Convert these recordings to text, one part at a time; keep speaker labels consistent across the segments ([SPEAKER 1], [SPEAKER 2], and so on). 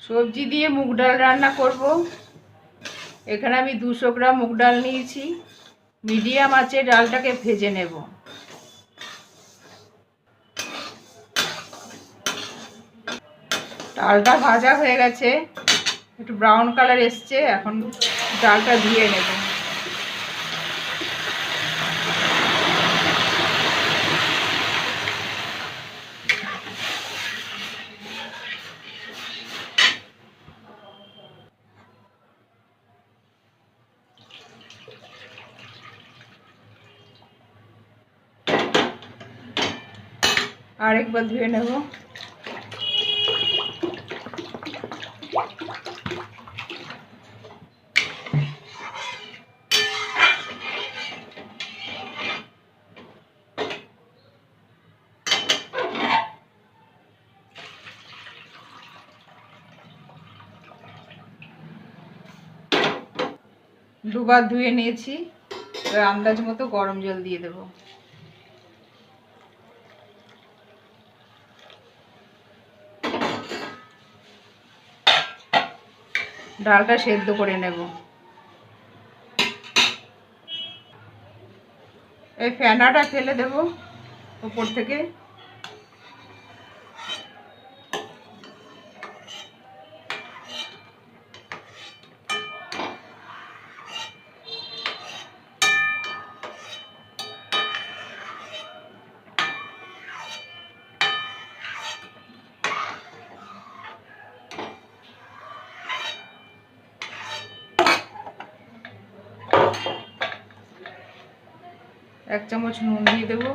[SPEAKER 1] সবজি দিয়ে মুগ ডাল রান্না করব। এখানে আমি দুশো গ্রাম মুগ ডাল নিয়েছি। মিডিয়াম আছে ডালটাকে ভেজে নেব। ডালটা ভাজা হয়ে গেছে। একটু ব্রাউন কালার এসছে। এখন ডালটা ধুয়ে নেব। আরেকবার ধুয়ে নেব। দুবার ধুয়ে নিয়েছি আন্দাজ মতো গরম জল দিয়ে দেবো। ডালটা সেদ্ধ করে নেব। এই ফেনাটা ফেলে দেব উপর থেকে। এক চামচ নুন দিয়ে দেবো।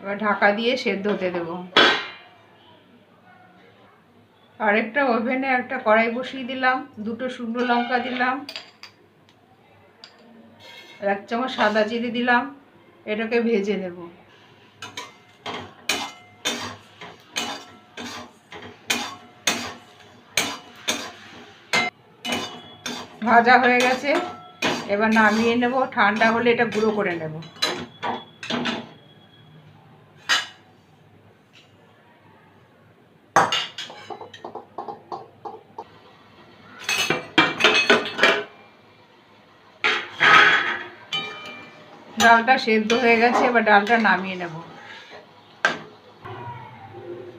[SPEAKER 1] এবার ঢাকা দিয়ে সেদ্ধ হতে দেবো। আরেকটা ওভেনে একটা কড়াই বসিয়ে দিলাম, দুটো শুকনো লঙ্কা দিলাম এক চামচ সাদা চিনি দিলাম, এটাকে ভেজে নেব। ভাজা হয়ে গেছে। এবার নামিয়ে নেব, ঠান্ডা হলে এটা গুঁড়ো করে নেব। ডালটা সেদ্ধ হয়ে গেছে, এবার ডালটা নামিয়ে নেব।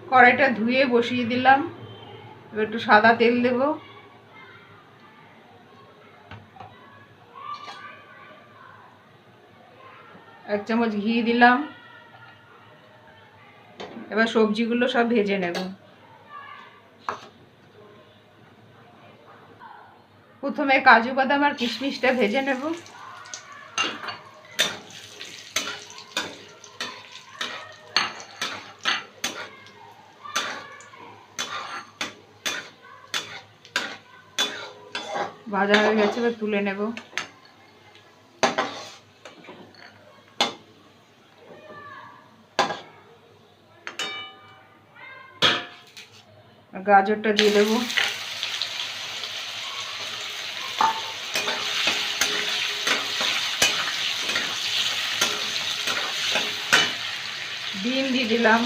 [SPEAKER 1] কড়াইটা ধুয়ে বসিয়ে দিলাম। এবার একটু সাদা তেল দেবো। এক চামচ ঘি দিলাম। এবার সবজিগুলো সব ভেজে নেব। প্রথমে কাজু বাদাম আর কিশমিশটা ভেজে নেব। ভাজা হয়ে গেছে, এবার তুলে নেব। গাজরটা দিয়ে দেবো। ডিম দিয়ে দিলাম।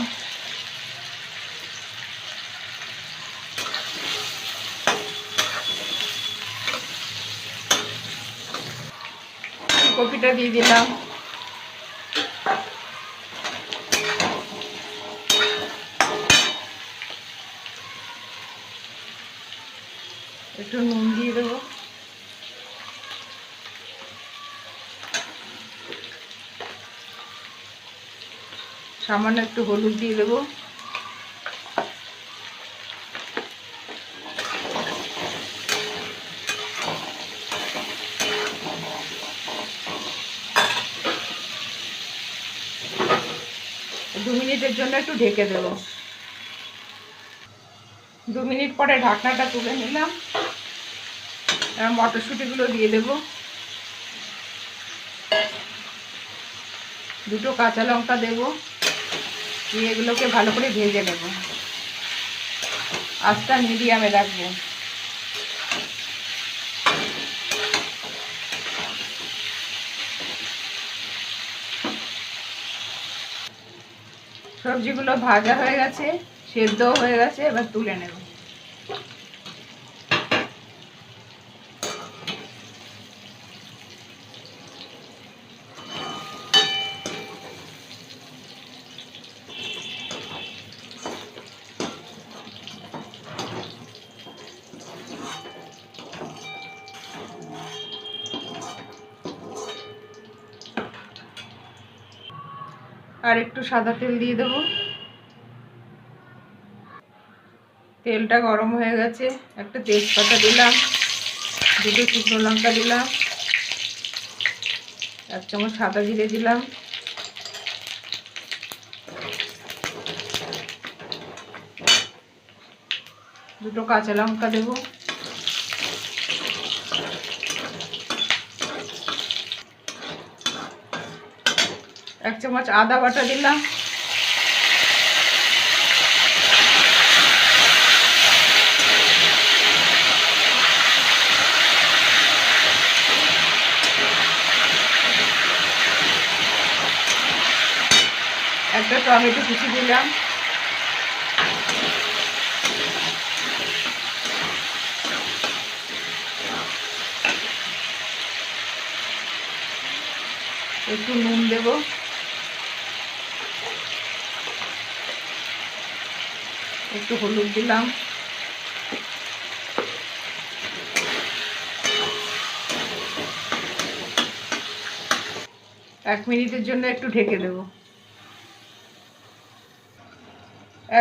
[SPEAKER 1] কপিটা দিয়ে দিলাম। একটু নুন দিয়ে দেবো। সামান্য একটু হলুদ দিয়ে দেবো। দু মিনিটের জন্য একটু ঢেকে দেবো। দু মিনিট পরে ঢাকনাটা তুলে নিলাম। মটরশুঁটিগুলো দিয়ে দেব। দুটো কাঁচা লঙ্কা দেব। দিয়ে এগুলোকে ভালো করে ভেজে নেব। আস্তা মিডিয়ামে রাখব। সবজিগুলো ভাজা হয়ে গেছে সেদ্ধ হয়ে গেছে, এবার তুলে নেব। আর একটু সাদা তেল দিয়ে দেবো। তেলটা গরম হয়ে গেছে, একটা তেজপাতা দিলাম, দুটো শুকনো লঙ্কা দিলাম, এক চামচ সাদা জিরে দিলাম। দুটো কাঁচা লঙ্কা দেবো। এক চামচ আদা বাটা দিলাম। একটা টমেটো কুচি দিলাম। একটু নুন দেব। একটু হলুদ দিলাম। এক মিনিটের জন্য একটু ঢেকে দেব।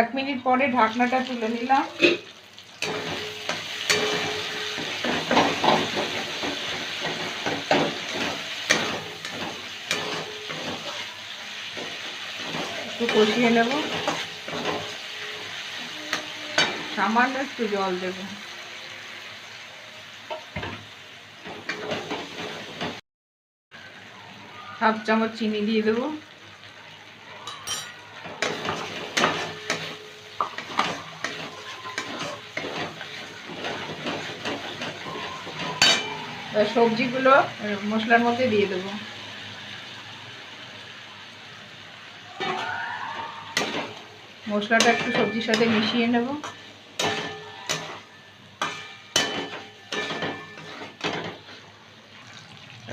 [SPEAKER 1] এক মিনিট পরে ঢাকনাটা তুলে নিলাম। একটু কষিয়ে নেব। সামান্য একটু জল দেব। হাফ চামচ চিনি দিয়ে দেবো। সবজিগুলো মশলার মধ্যে দিয়ে দেবো। মশলাটা একটু সবজির সাথে মিশিয়ে নেব।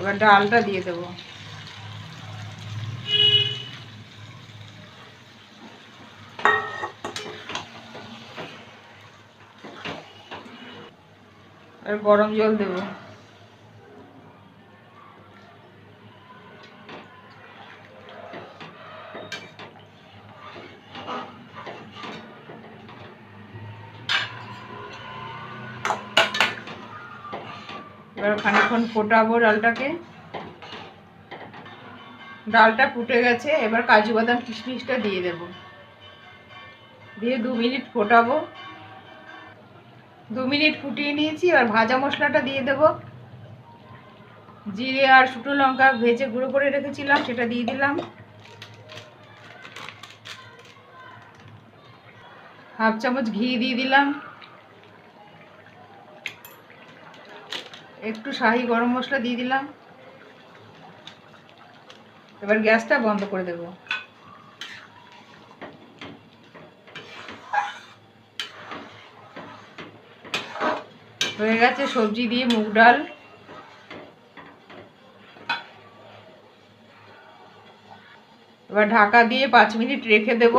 [SPEAKER 1] এবার ডালটা দিয়ে দেব। আর গরম জল দেব। এবার খানিকক্ষণ ফোটাবো ডালটাকে। ডালটা ফুটে গেছে, এবার কাজু বাদাম কিশমিশটা দিয়ে দেব। দিয়ে দু মিনিট ফোটাবো। দু মিনিট ফুটিয়ে নিয়েছি, এবার ভাজা মশলাটা দিয়ে দেব। জিরে আর শুকনো লঙ্কা ভেজে গুঁড়ো করে রেখেছিলাম, সেটা দিয়ে দিলাম। হাফ চামচ ঘি দিয়ে দিলাম। একটু শাহি গরম মশলা দিয়ে দিলাম। এবার গ্যাসটা বন্ধ করে দেব। হয়ে গেছে সবজি দিয়ে মুগ ডাল। এবার ঢাকা দিয়ে পাঁচ মিনিট রেখে দেব।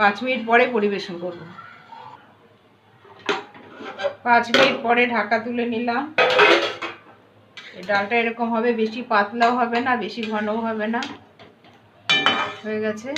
[SPEAKER 1] পাঁচ মিনিট পরে পরিবেশন করব। পাঁচ মিনিট পরে ঢাকা তুলে নিলাম। ডালটা এরকম হবে, বেশি পাতলাও হবে না, বেশি ঘনও হবে না। হয়ে গেছে।